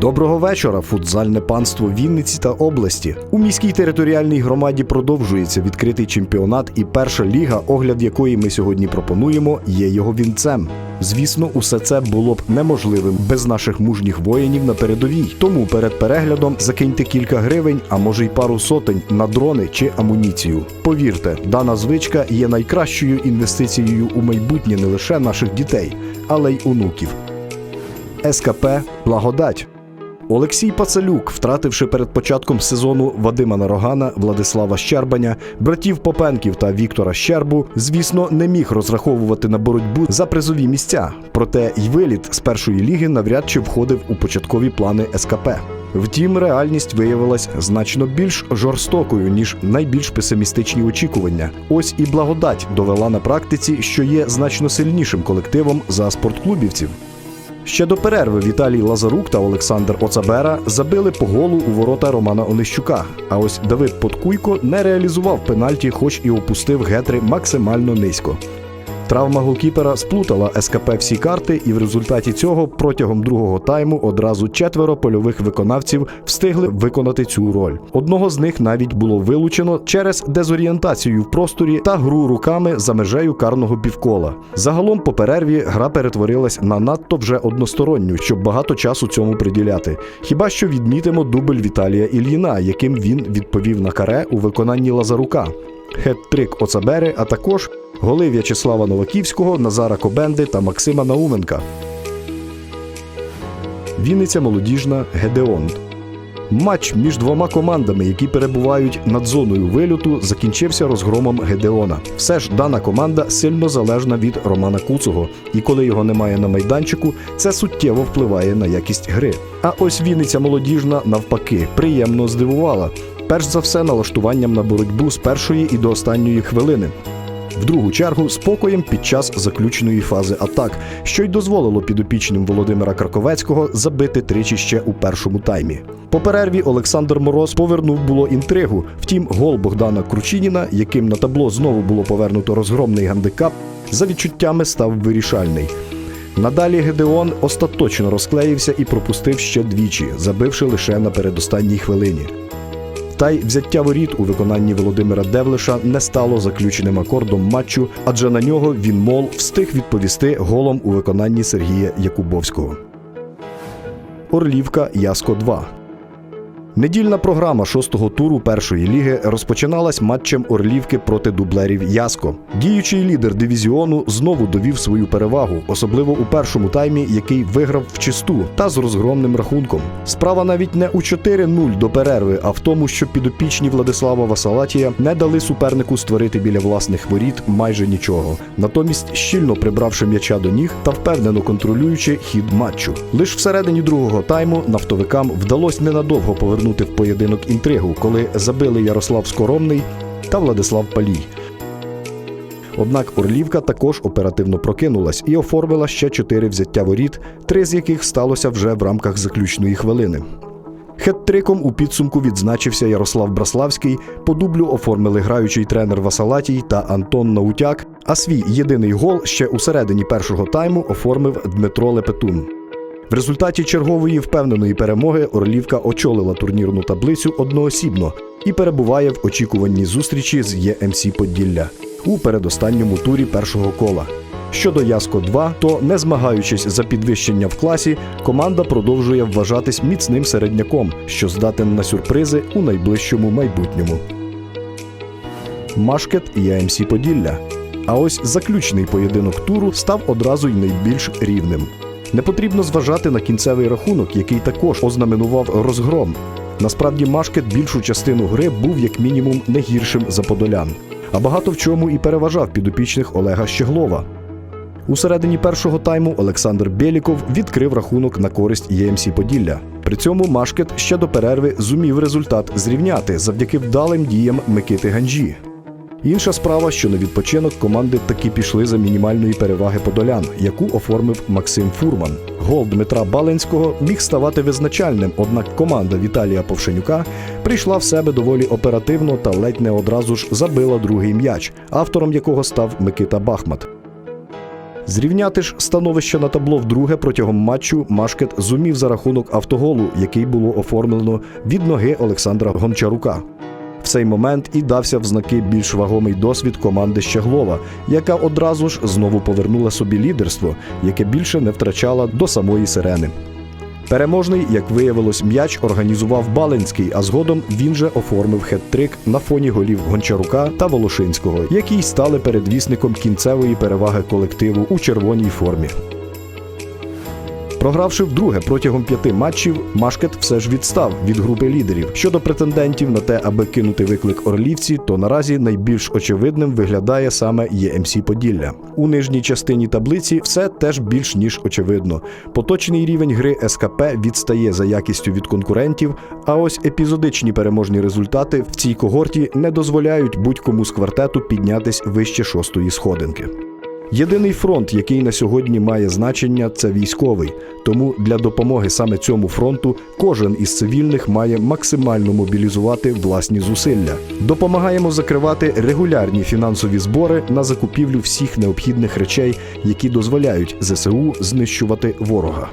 Доброго вечора, футзальне панство Вінниці та області. У міській територіальній громаді продовжується відкритий чемпіонат, і перша ліга, огляд якої ми сьогодні пропонуємо, є його вінцем. Звісно, усе це було б неможливим без наших мужніх воїнів на передовій. Тому перед переглядом закиньте кілька гривень, а може й пару сотень на дрони чи амуніцію. Повірте, дана звичка є найкращою інвестицією у майбутнє не лише наших дітей, але й онуків. СКП Благодать. Олексій Пацалюк, втративши перед початком сезону Вадима Нарогана, Владислава Щербаня, братів Попенків та Віктора Щербу, звісно, не міг розраховувати на боротьбу за призові місця. Проте й виліт з першої ліги навряд чи входив у початкові плани СКП. Втім, реальність виявилась значно більш жорстокою ніж найбільш песимістичні очікування. Ось і благодать довела на практиці, що є значно сильнішим колективом за спортклубівців. Ще до перерви Віталій Лазарук та Олександр Оцабера забили по голу у ворота Романа Онищука. А ось Давид Подкуйко не реалізував пенальті, хоч і опустив гетри максимально низько. Травма голкіпера сплутала СКП всі карти, і в результаті цього протягом другого тайму одразу четверо польових виконавців встигли виконати цю роль. Одного з них навіть було вилучено через дезорієнтацію в просторі та гру руками за межею карного півкола. Загалом по перерві гра перетворилась на надто вже односторонню, щоб багато часу цьому приділяти. Хіба що відмітимо дубль Віталія Ільїна, яким він відповів на каре у виконанні Лазарука. Хет-трик Оцабери, а також голи В'ячеслава Новаківського, Назара Кобенди та Максима Науменка. Вінниця молодіжна Гедеон. Матч між двома командами, які перебувають над зоною вильоту, закінчився розгромом Гедеона. Все ж дана команда сильно залежна від Романа Куцого, і коли його немає на майданчику, це суттєво впливає на якість гри. А ось Вінниця молодіжна навпаки приємно здивувала. Перш за все, налаштуванням на боротьбу з першої і до останньої хвилини. В другу чергу спокоєм під час заключної фази атак, що й дозволило підопічним Володимира Краковецького забити тричі ще у першому таймі. По перерві Олександр Мороз повернув було інтригу. Втім, гол Богдана Кручиніна, яким на табло знову було повернуто розгромний гандикап, за відчуттями став вирішальний. Надалі Гедеон остаточно розклеївся і пропустив ще двічі, забивши лише на передостанній хвилині. Та й взяття воріт у виконанні Володимира Девлиша не стало заключеним акордом матчу, адже на нього він мол встиг відповісти голом у виконанні Сергія Якубовського. Орлівка Яско 2 Недільна програма шостого туру першої ліги розпочиналась матчем Орлівки проти дублерів Яско. Діючий лідер дивізіону знову довів свою перевагу, особливо у першому таймі, який виграв в чисту та з розгромним рахунком. Справа навіть не у 4-0 до перерви, а в тому, що підопічні Владислава Васалатія не дали супернику створити біля власних воріт майже нічого. Натомість, щільно прибравши м'яча до ніг та впевнено контролюючи хід матчу. Лиш всередині другого тайму нафтовикам вдалося ненадовго повернути в поєдинок інтригу, коли забили Ярослав Скоромний та Владислав Палій. Однак Орлівка також оперативно прокинулась і оформила ще чотири взяття воріт, три з яких сталося вже в рамках заключної хвилини. Хет-триком у підсумку відзначився Ярослав Браславський, по дублю оформили граючий тренер Васалатій та Антон Наутяк, а свій єдиний гол ще у середині першого тайму оформив Дмитро Лепетун. В результаті чергової впевненої перемоги Орлівка очолила турнірну таблицю одноосібно і перебуває в очікуванні зустрічі з ЄМС Поділля у передостанньому турі першого кола. Щодо Яско 2, то не змагаючись за підвищення в класі, команда продовжує вважатись міцним середняком, що здатен на сюрпризи у найближчому майбутньому. Машкет і АМС Поділля. А ось заключний поєдинок туру став одразу й найбільш рівним. Не потрібно зважати на кінцевий рахунок, який також ознаменував розгром. Насправді, Машкет більшу частину гри був як мінімум не гіршим за подолян, а багато в чому і переважав підопічних Олега Щеглова. У середині першого тайму Олександр Бєліков відкрив рахунок на користь ЄМС Поділля. При цьому Машкет ще до перерви зумів результат зрівняти завдяки вдалим діям Микити Ганджі. Інша справа, що на відпочинок команди таки пішли за мінімальної переваги подолян, яку оформив Максим Фурман. Гол Дмитра Баленського міг ставати визначальним, однак команда Віталія Повшенюка прийшла в себе доволі оперативно та ледь не одразу ж забила другий м'яч, автором якого став Микита Бахмат. Зрівняти ж становище на табло вдруге протягом матчу Машкет зумів за рахунок автоголу, який було оформлено від ноги Олександра Гончарука. Цей момент і дався в знаки більш вагомий досвід команди Щеглова, яка одразу ж знову повернула собі лідерство, яке більше не втрачала до самої сирени. Переможний, як виявилось, м'яч організував Балинський, а згодом він же оформив хет-трик на фоні голів Гончарука та Волошинського, які й стали передвісником кінцевої переваги колективу у червоній формі. Програвши вдруге протягом п'яти матчів, Машкет все ж відстав від групи лідерів. Щодо претендентів на те, аби кинути виклик орлівці, то наразі найбільш очевидним виглядає саме ЄМС Поділля. У нижній частині таблиці все теж більш ніж очевидно. Поточний рівень гри СКП відстає за якістю від конкурентів, а ось епізодичні переможні результати в цій когорті не дозволяють будь-кому з квартету піднятись вище шостої сходинки. Єдиний фронт, який на сьогодні має значення, це військовий. Тому для допомоги саме цьому фронту кожен із цивільних має максимально мобілізувати власні зусилля. Допомагаємо закривати регулярні фінансові збори на закупівлю всіх необхідних речей, які дозволяють ЗСУ знищувати ворога.